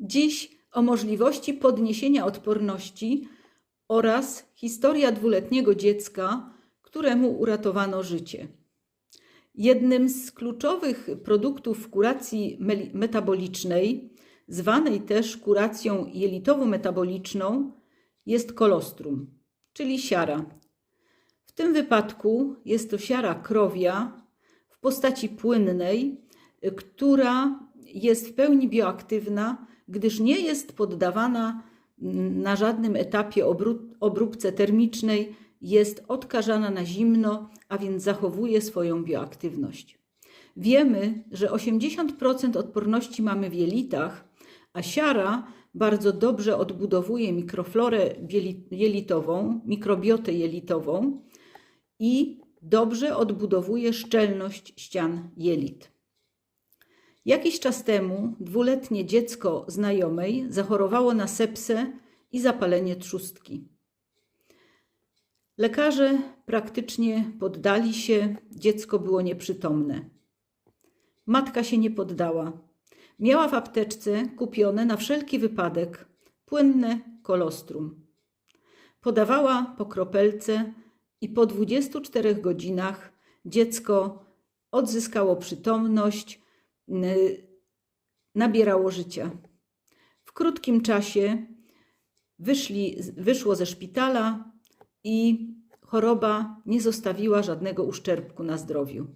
Dziś o możliwości podniesienia odporności oraz historia dwuletniego dziecka, któremu uratowano życie. Jednym z kluczowych produktów kuracji metabolicznej, zwanej też kuracją jelitowo-metaboliczną, jest kolostrum, czyli siara. W tym wypadku jest to siara krowia w postaci płynnej, która jest w pełni bioaktywna, gdyż nie jest poddawana mm, na żadnym etapie obró- obróbce termicznej, jest odkażana na zimno, a więc zachowuje swoją bioaktywność. Wiemy, że 80% odporności mamy w jelitach, a siara bardzo dobrze odbudowuje mikroflorę jelitową, mikrobiotę jelitową i dobrze odbudowuje szczelność ścian jelit. Jakiś czas temu dwuletnie dziecko znajomej zachorowało na sepsę i zapalenie trzustki. Lekarze praktycznie poddali się, dziecko było nieprzytomne. Matka się nie poddała. Miała w apteczce kupione na wszelki wypadek płynne kolostrum. Podawała po kropelce i po 24 godzinach dziecko odzyskało przytomność, nabierało życia. W krótkim czasie wyszli, wyszło ze szpitala i choroba nie zostawiła żadnego uszczerbku na zdrowiu.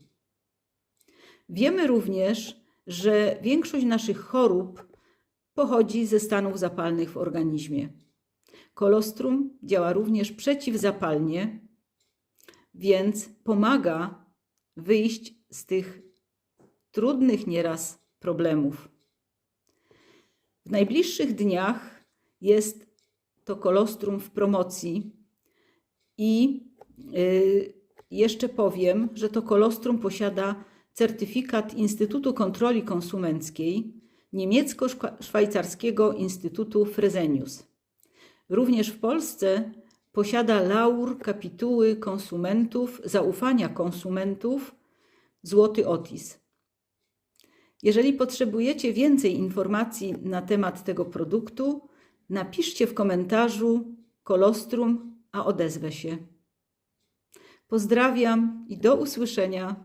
Wiemy również, że większość naszych chorób pochodzi ze stanów zapalnych w organizmie. Kolostrum działa również przeciwzapalnie, więc pomaga wyjść z tych trudnych nieraz problemów. W najbliższych dniach jest to kolostrum w promocji i y, jeszcze powiem, że to kolostrum posiada certyfikat Instytutu Kontroli Konsumenckiej niemiecko-szwajcarskiego Instytutu Fresenius. Również w Polsce posiada laur kapituły konsumentów, zaufania konsumentów Złoty Otis. Jeżeli potrzebujecie więcej informacji na temat tego produktu, napiszcie w komentarzu kolostrum, a odezwę się. Pozdrawiam i do usłyszenia